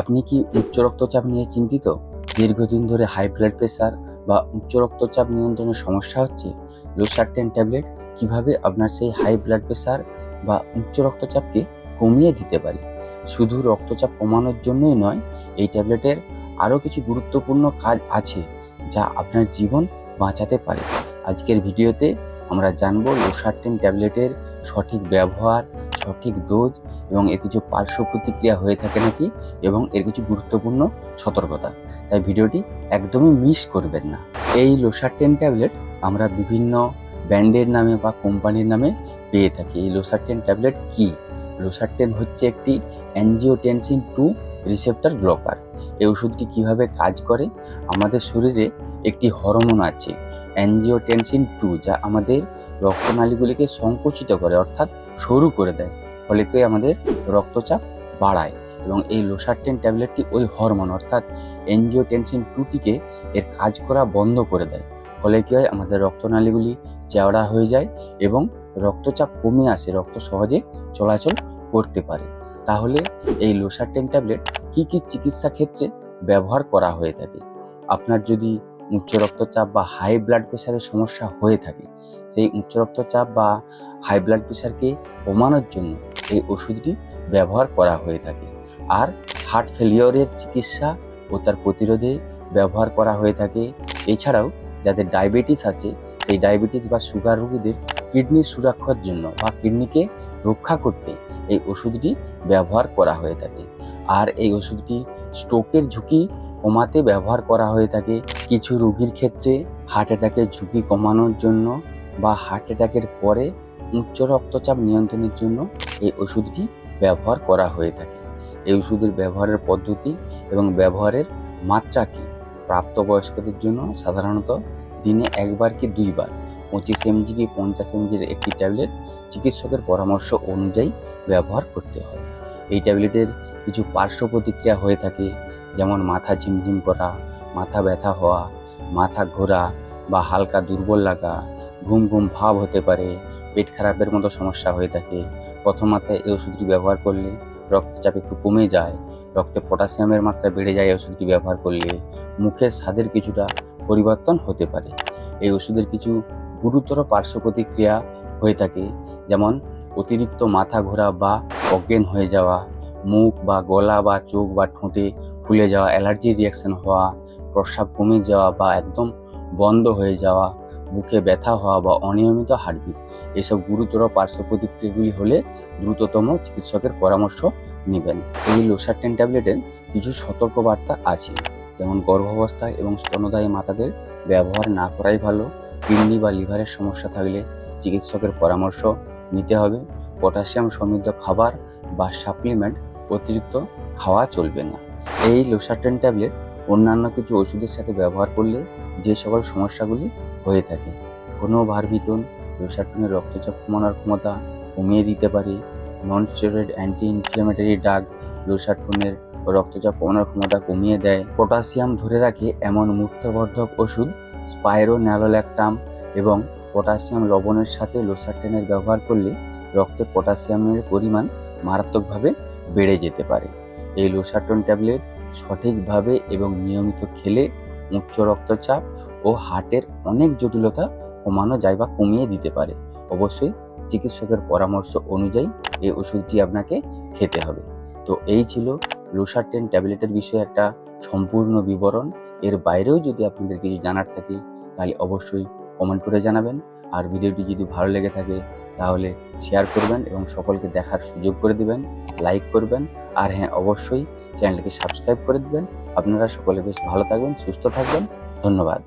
আপনি কি উচ্চ রক্তচাপ নিয়ে চিন্তিত? দীর্ঘদিন ধরে হাই ব্লাড প্রেশার বা উচ্চ রক্তচাপ নিয়ন্ত্রণের সমস্যা হচ্ছে? লোসার্টেন ট্যাবলেট কীভাবে আপনার সেই হাই ব্লাড প্রেশার বা উচ্চ রক্তচাপকে কমিয়ে দিতে পারে? শুধু রক্তচাপ কমানোর জন্যই নয়, এই ট্যাবলেটের আরও কিছু গুরুত্বপূর্ণ কাজ আছে যা আপনার জীবন বাঁচাতে পারে। আজকের ভিডিওতে আমরা জানব লোসার্টেন ট্যাবলেটের সঠিক ব্যবহার সঠিক ডোজ এবং এর কিছু পার্শ্ব প্রতিক্রিয়া হয়ে থাকে নাকি এবং এর কিছু গুরুত্বপূর্ণ সতর্কতা। তাই ভিডিওটি একদমই মিস করবেন না। এই লোসার্টেন ট্যাবলেট আমরা বিভিন্ন ব্র্যান্ডের নামে বা কোম্পানির নামে পেয়ে থাকি। এই লোসার্টেন ট্যাবলেট কি? লোসার্টেন হচ্ছে একটি অ্যানজিওটেনসিন টু রিসেপ্টার ব্লকার এই ওষুধটি কীভাবে কাজ করে? আমাদের শরীরে একটি হরমোন আছে অ্যানজিওটেনসিন টু যা আমাদের রক্তনালীগুলিকে সংকুচিত করে, অর্থাৎ সরু করে দেয়। ফলে কি আমাদের রক্তচাপ বাড়ায় এবং এই লোসারটেন ট্যাবলেটটি ওই হরমোন অর্থাৎ এনজিওটেনসিন টুটিকে এর কাজ করা বন্ধ করে দেয়। ফলে কি হয়? আমাদের রক্তনালীগুলি চেওড়া হয়ে যায় এবং রক্তচাপ কমে আসে, রক্ত সহজে চলাচল করতে পারে। তাহলে এই লোসারটেন ট্যাবলেট কি কি চিকিৎসা ক্ষেত্রে ব্যবহার করা হয়ে থাকে? আপনার যদি উচ্চ রক্তচাপ বা হাই ব্লাড প্রেশারের সমস্যা হয়ে থাকে, সেই উচ্চ রক্তচাপ বা হাই ব্লাড প্রেশারকে কমানোর জন্য এই ওষুধটি ব্যবহার করা হয়ে থাকে। আর হার্ট ফেলিওরের চিকিৎসা ও তার প্রতিরোধে ব্যবহার করা হয়ে থাকে। এছাড়াও যাদের ডায়াবেটিস আছে, সেই ডায়াবেটিস বা সুগার রোগীদের কিডনির সুরক্ষার জন্য বা কিডনিকে রক্ষা করতে এই ওষুধটি ব্যবহার করা হয়ে থাকে। আর এই ওষুধটি স্ট্রোকের ঝুঁকি কমাতে ব্যবহার করা হয়ে থাকে। কিছু রোগীর ক্ষেত্রে হার্ট অ্যাটাকের ঝুঁকি কমানোর জন্য বা হার্ট অ্যাটাকের পরে উচ্চ রক্তচাপ নিয়ন্ত্রণের জন্য এই ওষুধটি ব্যবহার করা হয়ে থাকে। এই ওষুধের ব্যবহারের পদ্ধতি এবং ব্যবহারের মাত্রা কী প্রাপ্তবয়স্কদের জন্য সাধারণত দিনে একবার কি দুইবার পঁচিশ এমজি কি পঞ্চাশ এমজির একটি ট্যাবলেট চিকিৎসকের পরামর্শ অনুযায়ী ব্যবহার করতে হয়। এই ট্যাবলেটের কিছু পার্শ্ব প্রতিক্রিয়া হয়ে থাকে, যেমন মাথা ঝিমঝিম করা, মাথা ব্যথা হওয়া, মাথা ঘোরা বা হালকা দুর্বল লাগা, ঘুম ঘুম ভাব হতে পারে পেট খারাপের মতো সমস্যা হয়ে থাকে। প্রথম মাত্রায় এই ওষুধটি ব্যবহার করলে রক্তচাপ একটু কমে যায়। রক্তে পটাশিয়ামের মাত্রা বেড়ে যায় ওষুধটি ব্যবহার করলে। মুখের স্বাদের কিছুটা পরিবর্তন হতে পারে। এই ওষুধের কিছু গুরুতর পার্শ্ব প্রতিক্রিয়া হয়ে থাকে, যেমন অতিরিক্ত মাথা ঘোরা বা অজ্ঞান হয়ে যাওয়া, মুখ বা গলা বা চোখ বা ঠোঁটে ফুলে যাওয়া, অ্যালার্জি রিয়াকশন হওয়া, প্রস্রাব কমে যাওয়া বা একদম বন্ধ হয়ে যাওয়া বুকে ব্যথা হওয়া বা অনিয়মিত হার্টবিট, এসব গুরুতর পার্শ্ব প্রতিক্রিয়াগুলি হলে দ্রুততম চিকিৎসকের পরামর্শ নেবেন। এই লোসার্টেন ট্যাবলেটের কিছু সতর্কবার্তা আছে, যেমন গর্ভাবস্থায় এবং স্তনদায়ী মাতাদের ব্যবহার না করাই ভালো, কিডনি বা লিভারের সমস্যা থাকলে চিকিৎসকের পরামর্শ নিতে হবে, পটাশিয়াম সমৃদ্ধ খাবার বা সাপ্লিমেন্ট অতিরিক্ত খাওয়া চলবে না। এই লোসার্টেন ট্যাবলেট অন্যান্য কিছু ওষুধের সাথে ব্যবহার করলে যে সকল সমস্যাগুলি হয়ে থাকে। কোনো ভারবিটন লোসার্টনের রক্তচাপ কমানোর ক্ষমতা কমিয়ে দিতে পারে। Non steroid anti inflammatory drug লোসার্টনের রক্তচাপ কমানোর ক্ষমতা কমিয়ে দেয়। পটাশিয়াম ধরে রাখে এমন মূত্রবর্ধক ওষুধ স্পাইরোন্যালোল্যাকটাম এবং পটাশিয়াম লবণের সাথে লোসার্টেনের ব্যবহার করলে রক্তে পটাশিয়ামের পরিমাণ মারাত্মকভাবে বেড়ে যেতে পারে। এই লোসার্টন ট্যাবলেট সঠিকভাবে এবং নিয়মিত খেলে উচ্চ রক্তচাপ ও হার্টের অনেক জটিলতা কমানো যায় বা কমিয়ে দিতে পারে। অবশ্যই চিকিৎসকের পরামর্শ অনুযায়ী এই ওষুধটি আপনাকে খেতে হবে। তো এই ছিল লোসার্টেন ট্যাবলেটের বিষয়ে একটা সম্পূর্ণ বিবরণ। এর বাইরেও যদি আপনাদের কিছু জানার থাকে, তাহলে অবশ্যই কমেন্ট করে জানাবেন। আর ভিডিওটি যদি ভালো লেগে থাকে, তাহলে শেয়ার করবেন এবং সকলকে দেখার সুযোগ করে দিবেন লাইক করবেন। আর হ্যাঁ অবশ্যই চ্যানেলটিকে সাবস্ক্রাইব করে দিবেন। আপনারা সকলে বেশ ভালো থাকবেন, সুস্থ থাকবেন। ধন্যবাদ।